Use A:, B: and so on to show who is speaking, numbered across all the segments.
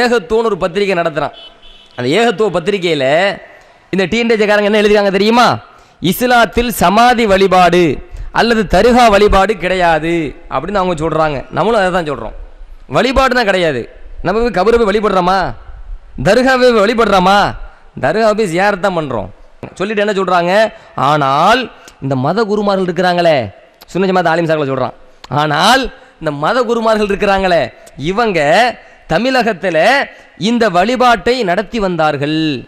A: ஏகத்துவன்னு ஒரு பத்திரிக்கை நடத்துகிறான் அந்த ஏகத்துவ பத்திரிக்கையில் இந்த டீன்டேஜக்காரங்க என்ன எழுதுறாங்க தெரியுமா? இஸ்லாத்தில் சமாதி வழிபாடு அல்லது தருகா வழிபாடு கிடையாது அப்படின்னு அவங்க சொல்கிறாங்க நம்மளும் அதை தான் சொல்கிறோம் வழிபாடு தான் கிடையாது. நம்ம போய் கபரை போய் வழிபடுறோமா? தர்காவை வழிபடுறோமா? தர்கா போய் ஜியாரத் தான் பண்ணுறோம் சொல்லிட்டு என்ன சொல்கிறாங்க ஆனால் இந்த மத குருமார்கள் இருக்கிறாங்களே. சுன்ன ஜமாத் ஆலிம் சார்களை சொல்கிறான் ஆனால் இந்த மத குருமார்கள் இருக்கிறாங்களே. இவங்க தமிழகத்தில் இந்த வழிபாட்டை நடத்தி வந்தார்கள்.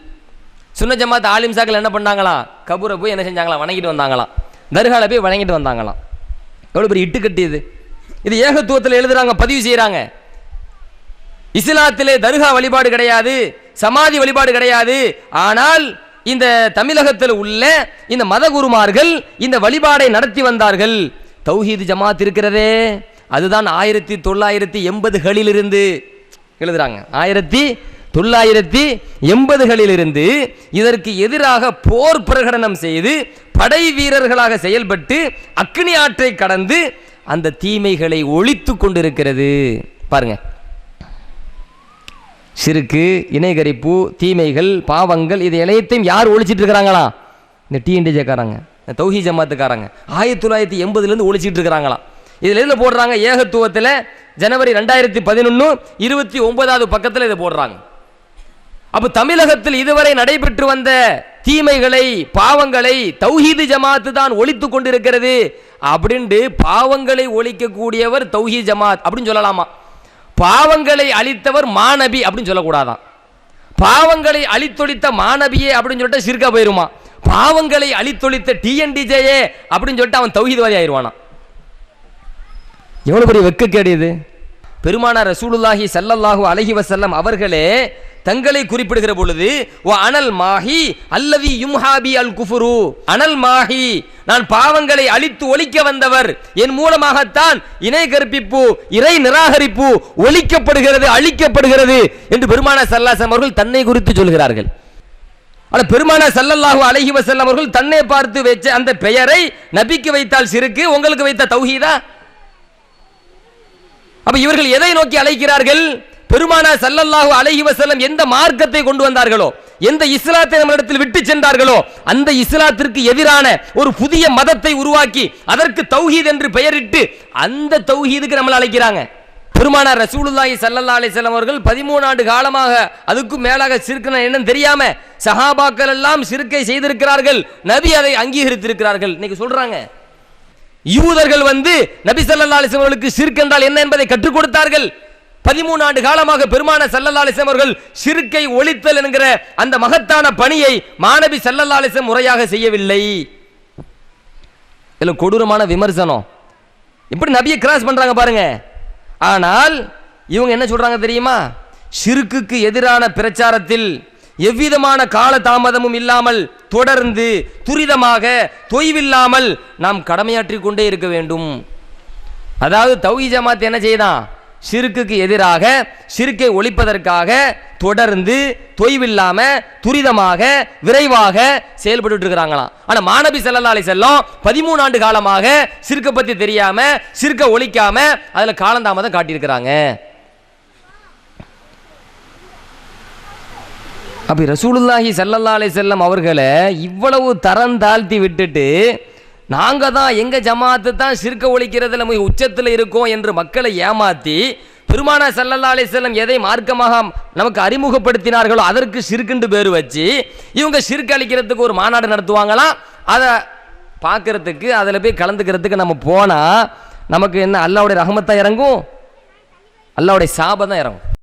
A: சுன்ன ஜமாத் ஆலிம் சாக்கள் என்ன பண்ணாங்களாம் கபூரை போய் என்ன செஞ்சாங்களாம்? வணங்கிட்டு வந்தாங்களாம். தர்காவில் போய் வணங்கிட்டு வந்தாங்களாம். எவ்வளோ பெரிய இட்டு கட்டியது இது. ஏகத்துவத்தில் எழுதுறாங்க பதிவு செய்கிறாங்க இஸ்லாத்திலே தர்கா வழிபாடு கிடையாது சமாதி வழிபாடு கிடையாது. ஆனால் இந்த தமிழகத்தில் உள்ள இந்த மத குருமார்கள் இந்த வழிபாடை நடத்தி வந்தார்கள். தௌஹீது ஜமாத் இருக்கிறதே. அதுதான் ஆயிரத்தி தொள்ளாயிரத்தி எண்பதுகளிலிருந்து எழுதுறாங்க. ஆயிரத்தி தொள்ளாயிரத்தி எண்பதுகளிலிருந்து இதற்கு எதிராக போர் பிரகடனம் செய்து படை வீரர்களாக செயல்பட்டு அக்னி ஆற்றை கடந்து அந்த தீமைகளை ஒழித்து கொண்டிருக்கிறது. பாருங்க. சிறுக்கு இணைகரிப்பு தீமைகள் பாவங்கள் இது இணையத்தையும் யார் ஒழிச்சிட்டு இருக்கிறாங்களா? இந்த டிஎன்டிஜேக்காரங்க இந்த தௌஹி ஜமாத்துக்காரங்க. ஆயிரத்தி தொள்ளாயிரத்தி எண்பதுலேருந்து ஒழிச்சிட்டு இருக்கிறாங்களாம் இதில் இதில் போடுறாங்க? ஏகத்துவத்தில் ஜனவரி ரெண்டாயிரத்தி பதினொன்று இருபத்தி ஒன்பதாவது பக்கத்தில் இதை போடுறாங்க. அப்போ தமிழகத்தில் இதுவரை நடைபெற்று வந்த தீமைகளை பாவங்களை தௌஹீது ஜமாத்து தான் ஒழித்து கொண்டிருக்கிறது அப்படின்ட்டு பாவங்களை ஒழிக்கக்கூடியவர் தௌஹீ ஜமாத் அப்படின்னு சொல்லலாமா? பாவங்களை அழித்தவர் மாநபி அப்படின்னு சொல்லக்கூடாதான். பாவங்களை அழித்தொழித்த மாநபியே அப்படின்னு சொல்லிட்டு சிறுக்கா போயிருமா? பாவங்களை அழித்தொழித்த டிஎன்டிஜேயே அப்படின்னு சொல்லிட்டு அவன் தௌஹீத்வாதி ஆயிடுவானா எவ்வளவு பெரிய வெக்கக்கேடு இது? பெருமானார் ரசூலுல்லாஹி சல்லல்லாஹு அலஹி வசல்லம் அவர்களே தங்களை குறிப்பிடுகிற பொழுது ஓ அனல் மாஹி அல்லவி யும்ஹாபி அல் குஃபுரு. அனல் மாஹி நான் பாவங்களை அழித்து ஒழிக்க வந்தவர். என் மூலமாகத்தான் இணை கற்பிப்பு இறை நிராகரிப்பு ஒழிக்கப்படுகிறது அழிக்கப்படுகிறது. என்று பெருமானார் சல்லாசம் அவர்கள் தன்னை குறித்து சொல்கிறார்கள். ஆனால் பெருமான சல்லல்லாஹு அலைஹி வசல்லம் அவர்கள் தன்னை பார்த்து வச்ச அந்த பெயரை நபிக்கு வைத்தால் சிறுக்கு உங்களுக்கு வைத்த தௌஹீதா? அப்ப இவர்கள் எதை நோக்கி அழைக்கிறார்கள்? பெருமானா சல்லல்லாஹு அலஹி வஸல்லம் எந்த மார்க்கத்தை கொண்டு வந்தார்களோ எந்த இஸ்லாத்தை நம்மளிடத்தில் விட்டு சென்றார்களோ அந்த இஸ்லாத்திற்கு எதிரான ஒரு புதிய மதத்தை உருவாக்கி அதற்கு தௌஹீத் என்று பெயரிட்டு அந்த தௌஹீதுக்கு நம்மளை அழைக்கிறாங்க. பெருமானார் ரசூலுல்லாஹி ஸல்லல்லாஹு அலைஹி அவர்கள் 13 ஆண்டு காலமாக அதுக்கும் மேலாக சிறுக்குன என்னன்னு தெரியாம சஹாபாக்கள் எல்லாம் சிறுக்கை செய்திருக்கிறார்கள் நபி அதை அங்கீகரித்திருக்கிறார்கள். இன்னைக்கு சொல்றாங்க. யூதர்கள் வந்து நபி சல்லா அலைஹி அவர்களுக்கு ஷிர்க் என்றால் என்ன என்பதை கற்றுக் கொடுத்தார்கள். பதிமூணு ஆண்டு காலமாக பெருமான சல்லல்லா அலிஸ்லாம் அவர்கள் சிறுக்கை ஒழித்தல் என்கிற அந்த மகத்தான பணியை மாணவி சல்லல்லா அலிஸ்லாம் முறையாக செய்யவில்லை. இதில் கொடூரமான விமர்சனம். எப்படி நபியை கிராஸ் பண்ணுறாங்க பாருங்க. ஆனால் இவங்க என்ன சொல்கிறாங்க தெரியுமா? சிறுக்குக்கு எதிரான பிரச்சாரத்தில் எவ்விதமான கால தாமதமும் இல்லாமல் தொடர்ந்து துரிதமாக தொய்வில்லாமல் நாம் கடமையாற்றி கொண்டே இருக்க வேண்டும். அதாவது தௌஹி ஜமாத் என்ன செய்தான் சிறுக்குக்கு எதிராக சிறுக்கை ஒழிப்பதற்காக தொடர்ந்து தொய்வில்லாம துரிதமாக விரைவாக செயல்பட்டு இருக்கிறாங்களாம். ஆனா மாணவி செல்லல்லா அலைஹி செல்லம் பதிமூணு ஆண்டு காலமாக சிறுக்கை பத்தி தெரியாம சிறுக்கை ஒழிக்காம அதுல காலந்தாமதம் காட்டியிருக்கிறாங்க. அப்படி ரசூலுல்லாஹி ஸல்லல்லாஹு செல்லம் அவர்களை இவ்வளவு தரம் தாழ்த்தி விட்டுட்டு நாங்கள் தான் எங்கள் ஜமாத்து தான் சிறுக்க ஒழிக்கிறதுல மிக உச்சத்தில் இருக்கோம் என்று மக்களை ஏமாற்றி பெருமானா சல்லல்லா செல்லம் எதை மார்க்கமாக நமக்கு அறிமுகப்படுத்தினார்களோ அதற்கு சிறுக்குண்டு பேர் வச்சு இவங்க சிறுக்கு அளிக்கிறதுக்கு ஒரு மாநாடு நடத்துவாங்களாம் அதை பார்க்கறதுக்கு அதில் போய் கலந்துக்கிறதுக்கு நம்ம போனால் நமக்கு என்ன அல்லாவுடைய ரகமத்தான் இறங்கும்? அல்லாவுடைய சாபம் தான் இறங்கும்.